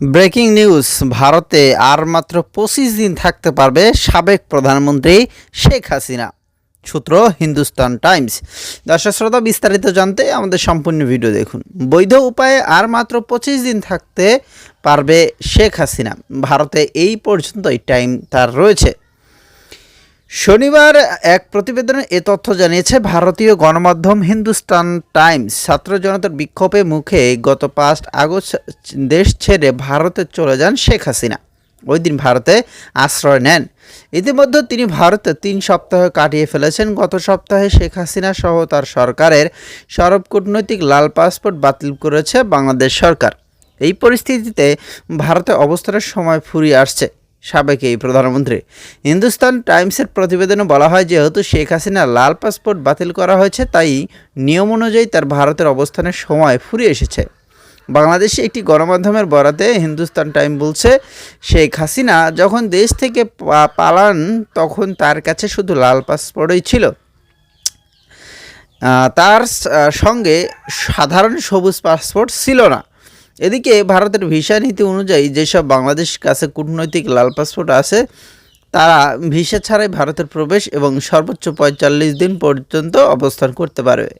Breaking news, ভারতে আর মাত্র পঁচিশ দিন থাকতে পারবে সাবেক প্রধানমন্ত্রী শেখ হাসিনা। সূত্র হিন্দুস্তান টাইমস। দর্শক শ্রোতা, বিস্তারিত জানতে আমাদের সম্পূর্ণ ভিডিও দেখুন। বৈধ উপায়ে আর মাত্র পঁচিশ দিন থাকতে পারবে শেখ হাসিনা। ভারতে এই পর্যন্তই টাইম তার রয়েছে। শনিবার এক প্রতিবেদনে এ তথ্য জানিয়েছে, ভারতীয় গণমাধ্যম হিন্দুস্তান টাইমস, ছাত্র জনতার বিক্ষোভে মুখে গত পাঁচ আগস্ট দেশ ছেড়ে ভারতে চলে যান শেখ হাসিনা। ওই দিন ভারতে আশ্রয় নেন। ইতিমধ্যে তিনি ভারতে তিন সপ্তাহ কাটিয়ে ফেলেছেন। গত সপ্তাহে শেখ হাসিনা সহ তার সরকারের সরব কূটনৈতিক লাল পাসপোর্ট বাতিল করেছে বাংলাদেশ সরকার। এই পরিস্থিতিতে ভারতে অবস্থানের সময় ফুরিয়ে আসছে। সাবেক এই প্রধানমন্ত্রী। হিন্দুস্তান টাইমসের প্রতিবেদনে বলা হয়, যেহেতু শেখ হাসিনা লাল পাসপোর্ট বাতিল করা হয়েছে, তাই নিয়ম অনুযায়ী তার ভারতের অবস্থানের সময় ফুরিয়ে এসেছে। বাংলাদেশে একটি গণমাধ্যমের বরাতে হিন্দুস্তান টাইম বলছে, শেখ হাসিনা যখন দেশ থেকে পালান, তখন তার কাছে শুধু লাল পাসপোর্টই ছিল। তার সঙ্গে সাধারণ সবুজ পাসপোর্ট ছিল না। এদিকে ভারতের ভিসা নীতি অনুযায়ী যেসব বাংলাদেশ কাছে কূটনৈতিক লাল পাসপোর্ট আছে, তারা ভিসা ছাড়াই ভারতের প্রবেশ এবং সর্বোচ্চ পঁয়তাল্লিশ দিন পর্যন্ত অবস্থান করতে পারবে।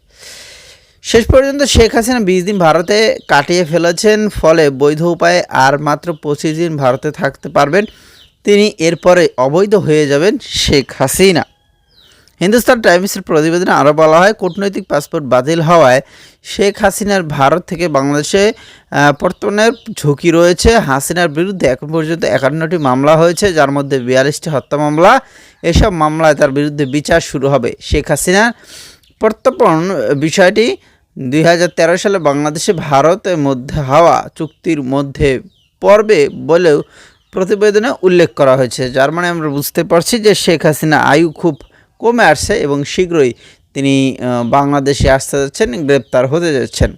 শেষ পর্যন্ত শেখ হাসিনা বিশ দিন ভারতে কাটিয়ে ফেলেছেন, ফলে বৈধ উপায়ে আর মাত্র পঁচিশ দিন ভারতে থাকতে পারবেন। তিনি এরপরে অবৈধ হয়ে যাবেন শেখ হাসিনা। হিন্দুস্তান টাইমসের প্রতিবেদনে আরও বলা হয় কূটনৈতিক পাসপোর্ট বাতিল হওয়ায় শেখ হাসিনার ভারত থেকে বাংলাদেশে আহ, প্রত্যার্পণের ঝুঁকি রয়েছে। হাসিনার বিরুদ্ধে এখন পর্যন্ত একান্নটি মামলা হয়েছে যার মধ্যে বিয়াল্লিশটি হত্যা মামলা। এসব মামলায় তার বিরুদ্ধে বিচার শুরু হবে শেখ হাসিনার। প্রত্যর্পণ বিষয়টি দুই হাজার তেরো সালে বাংলাদেশে ভারতের মধ্যে হওয়া চুক্তির মধ্যে পড়বে বলেও প্রতিবেদনে উল্লেখ করা হয়েছে। যার মানে আমরা বুঝতে পারছি যে শেখ হাসিনা আয়ু খুব কমে আসছে এবং শীঘ্রই তিনি বাংলাদেশে আসতে যাচ্ছেন, গ্রেপ্তার হতে যাচ্ছেন।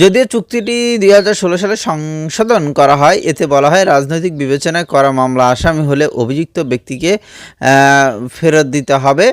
যদিও চুক্তিটি দুই হাজার ষোলো সালে সংশোধন করা হয়, এতে বলা হয় রাজনৈতিক বিবেচনায় করা মামলা আসামি হলে অভিযুক্ত ব্যক্তিকে ফেরত দিতে হবে।